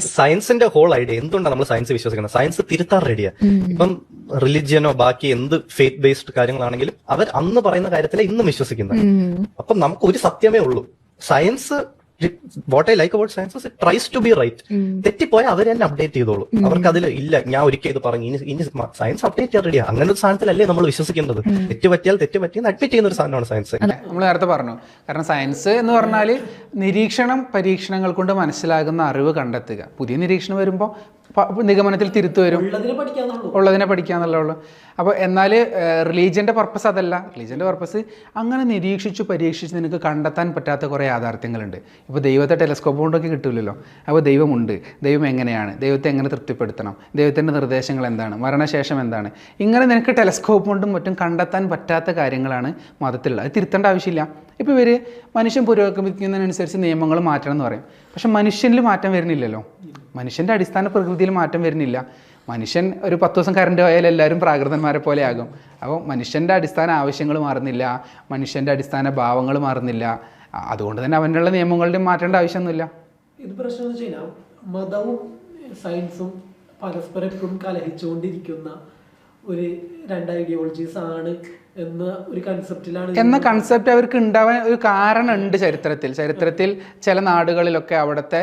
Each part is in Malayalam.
സയൻസിന്റെ ഹോൾ ഐഡിയ എന്തുകൊണ്ടാണ് നമ്മൾ സയൻസ് വിശ്വസിക്കുന്നത്? സയൻസ് തിരുത്താൻ റെഡിയാ ഇപ്പം റിലിജിയനോ ബാക്കി എന്ത് ഫെയ്ത്ത് ബേസ്ഡ് കാര്യങ്ങളാണെങ്കിലും അവർ അന്ന് പറയുന്ന കാര്യത്തിലെ ഇന്നും വിശ്വസിക്കുന്നത്. അപ്പം നമുക്ക് ഒരു സത്യമേ ഉള്ളൂ. Science what I like about science tries to be right തെറ്റിപ്പോയാൽ അവർ തന്നെ അപ്ഡേറ്റ് ചെയ്തോളൂ. അവർക്ക് അതിൽ ഇല്ല ഞാൻ ഒരിക്കൽ ഇത് പറഞ്ഞു ഇനി ഇനി സയൻസ് അപ്ഡേറ്റ് ചെയ്യാൻ റെഡിയാ അങ്ങനെ ഒരു സാധനത്തിലല്ലേ നമ്മൾ വിശ്വസിക്കേണ്ടത് തെറ്റ് പറ്റിയാൽ തെറ്റ് പറ്റിയെന്ന് അഡ്മിറ്റ് ചെയ്യുന്ന ഒരു സാധനമാണ് സയൻസ് നമ്മൾ നേരത്തെ പറഞ്ഞു. കാരണം സയൻസ് എന്ന് പറഞ്ഞാൽ നിരീക്ഷണം പരീക്ഷണങ്ങൾ കൊണ്ട് മനസ്സിലാകുന്ന അറിവ് കണ്ടെത്തുക. പുതിയ നിരീക്ഷണം വരുമ്പോൾ നിഗമനത്തിൽ തിരുത്തു വരും. ഉള്ളതിനെ പഠിക്കാന്നുള്ളൂ. അപ്പോൾ എന്നാൽ റിലീജിയന്റെ പർപ്പസ് അതല്ല. റിലീജിയന്റെ പർപ്പസ് അങ്ങനെ നിരീക്ഷിച്ചു പരീക്ഷിച്ച് നിനക്ക് കണ്ടെത്താൻ പറ്റാത്ത കുറേ യാഥാർത്ഥ്യങ്ങളുണ്ട്. ഇപ്പോൾ ദൈവത്തെ ടെലസ്കോപ്പ് കൊണ്ടൊക്കെ കിട്ടില്ലല്ലോ അപ്പോൾ ദൈവമുണ്ട്. ദൈവം എങ്ങനെയാണ്? ദൈവത്തെ എങ്ങനെ തൃപ്തിപ്പെടുത്തണം? ദൈവത്തിന്റെ നിർദ്ദേശങ്ങൾ എന്താണ്? മരണശേഷം എന്താണ്? ഇങ്ങനെ നിനക്ക് ടെലസ്കോപ്പ് കൊണ്ടും മറ്റും കണ്ടെത്താൻ പറ്റാത്ത കാര്യങ്ങളാണ് മതത്തിലുള്ളത്. അത് തിരുത്തേണ്ട ആവശ്യമില്ല. ഇപ്പോൾ ഇവർ മനുഷ്യൻ പുരോഗമിക്കുന്നതിനനുസരിച്ച് നിയമങ്ങൾ മാറ്റണം എന്ന് പറയും. പക്ഷെ മനുഷ്യനിൽ മാറ്റം വരുന്നില്ലല്ലോ. മനുഷ്യന്റെ അടിസ്ഥാന പ്രകൃതിയിൽ മാറ്റം വരുന്നില്ല. മനുഷ്യൻ ഒരു പത്ത് ദിവസം കറണ്ട് പോയാൽ എല്ലാവരും പ്രാകൃതന്മാരെ പോലെ ആകും. അപ്പോൾ മനുഷ്യന്റെ അടിസ്ഥാന ആവശ്യങ്ങൾ മാറുന്നില്ല മനുഷ്യന്റെ അടിസ്ഥാന ഭാവങ്ങൾ മാറുന്നില്ല. അതുകൊണ്ട് തന്നെ അവനുള്ള നിയമങ്ങളുടെയും മാറ്റേണ്ട ആവശ്യമൊന്നുമില്ല. ഇത് പ്രശ്നം എന്ന് വെച്ച് കഴിഞ്ഞാൽ മതവും സയൻസും പരസ്പരം കലഹിച്ചുകൊണ്ടിരിക്കുന്ന ഒരു രണ്ട് ഐഡിയോളജീസ് ആണ് എന്ന ഒരു കൺസെപ്റ്റിലാണ് എന്ന കൺസെപ്റ്റ് അവർക്ക് ഉണ്ടാവാൻ ഒരു കാരണമുണ്ട് ചരിത്രത്തിൽ. ചരിത്രത്തിൽ ചില നാടുകളിലൊക്കെ അവിടുത്തെ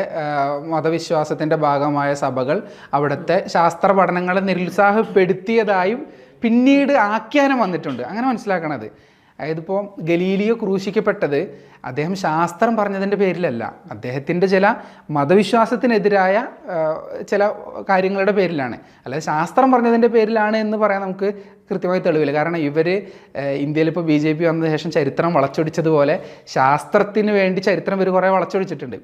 മതവിശ്വാസത്തിന്റെ മതവിശ്വാസത്തിന്റെ ഭാഗമായ സഭകൾ അവിടുത്തെ ശാസ്ത്ര പഠനങ്ങളെ നിരുത്സാഹപ്പെടുത്തിയതായും പിന്നീട് ആഖ്യാനം വന്നിട്ടുണ്ട്. അങ്ങനെ മനസ്സിലാക്കണത്. അതായത് ഇപ്പോൾ ഗലീലിയോ ക്രൂശിക്കപ്പെട്ടത് അദ്ദേഹം ശാസ്ത്രം പറഞ്ഞതിന്റെ പേരിലല്ല. അദ്ദേഹത്തിന്റെ ചില മതവിശ്വാസത്തിനെതിരായ ചില കാര്യങ്ങളുടെ പേരിലാണ്. അല്ലാതെ ശാസ്ത്രം പറഞ്ഞതിന്റെ പേരിലാണ് എന്ന് പറയാൻ നമുക്ക് കൃത്യമായി തെളിവില്ല. കാരണം ഇവർ ഇന്ത്യയിൽ ഇപ്പോൾ ബി ജെ പി വന്നതിന് ശേഷം ചരിത്രം വളച്ചൊടിച്ചതുപോലെ ശാസ്ത്രത്തിന് വേണ്ടി ചരിത്രം ഇവർ കുറേ വളച്ചൊടിച്ചിട്ടുണ്ട്.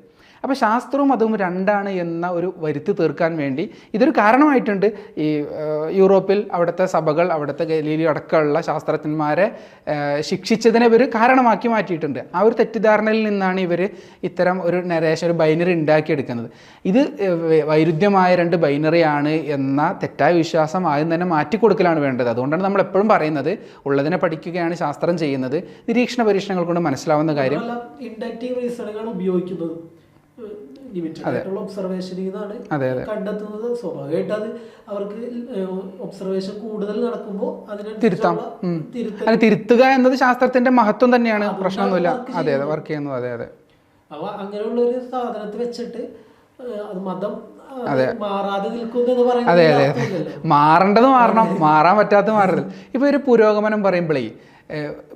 അപ്പോൾ ശാസ്ത്രവും മതവും രണ്ടാണ് എന്ന ഒരു വരുത്തി തീർക്കാൻ വേണ്ടി ഇതൊരു കാരണമായിട്ടുണ്ട്. ഈ യൂറോപ്പിൽ അവിടുത്തെ സഭകൾ അവിടുത്തെ ഗലീലി അടക്കമുള്ള ശാസ്ത്രജ്ഞന്മാരെ ശിക്ഷിച്ചതിനെ ഇവർ കാരണമാക്കി മാറ്റിയിട്ടുണ്ട്. ആ ഒരു തെറ്റിദ്ധാരണയിൽ നിന്നാണ് ഇവർ ഇത്തരം ഒരു നരേഷൻ ഒരു ബൈനറി ഉണ്ടാക്കിയെടുക്കുന്നത്. ഇത് വൈരുദ്ധ്യമായ രണ്ട് ബൈനറിയാണ് എന്ന തെറ്റായ വിശ്വാസം ആദ്യം തന്നെ മാറ്റിക്കൊടുക്കലാണ് വേണ്ടത്. അതുകൊണ്ടാണ് നമ്മൾ എപ്പോഴും പറയുന്നത് ഉള്ളതിനെ പഠിക്കുകയാണ് ശാസ്ത്രം ചെയ്യുന്നത്. നിരീക്ഷണ പരീക്ഷണങ്ങൾ കൊണ്ട് മനസ്സിലാവുന്ന കാര്യം. ഉപയോഗിക്കുന്നത്. ലിമിറ്റഡ് ആയിട്ടുള്ള ഒബ്സർവേഷനിൽ നിന്നാണ്. കണ്ടെത്തുന്നത്. സ്വാഭാവികമായിട്ട് അത് അവർക്ക് ഒബ്സർവേഷൻ കൂടുതൽ നടക്കുമ്പോൾ തിരുത്താം. തിരുത്തൽ അല്ല തിരുത്തുക എന്നത് ശാസ്ത്രത്തിന്റെ മഹത്വം തന്നെയാണ്. പ്രശ്നമൊന്നുമില്ല. അതെ അതെ വർക്ക് ചെയ്യുന്നു. അതെ അതെ. അപ്പൊ അങ്ങനെയുള്ള ഒരു സാധനത്തെ വെച്ചിട്ട് അത് മതം അത് അതെ. അതെ മാറേണ്ടത് മാറണം. മാറാൻ പറ്റാത്ത മാറരുത്. ഇപ്പൊ ഒരു പുരോഗമനം പറയുമ്പോഴേ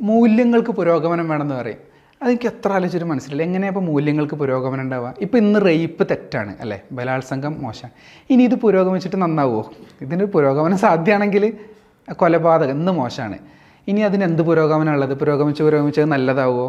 മൂല്യങ്ങൾക്ക് പുരോഗമനം വേണമെന്ന് പറയും. അതെനിക്ക് എത്ര ആലോചിച്ചിട്ട് മനസ്സിലായി എങ്ങനെയാണ് ഇപ്പോൾ മൂല്യങ്ങൾക്ക് പുരോഗമനം ഉണ്ടാവുക? ഇപ്പോൾ ഇന്ന് റേപ്പ് തെറ്റാണ് അല്ലേ? ബലാത്സംഗം മോശം ഇനി ഇത് പുരോഗമിച്ചിട്ട് നന്നാവുമോ ഇതിന് പുരോഗമനം സാധ്യമാണെങ്കിൽ കൊലപാതകം ഇന്ന് മോശമാണ്. ഇനി അതിന് എന്ത് പുരോഗമനമാണുള്ളത് പുരോഗമിച്ച് പുരോഗമിച്ചത് നല്ലതാവുമോ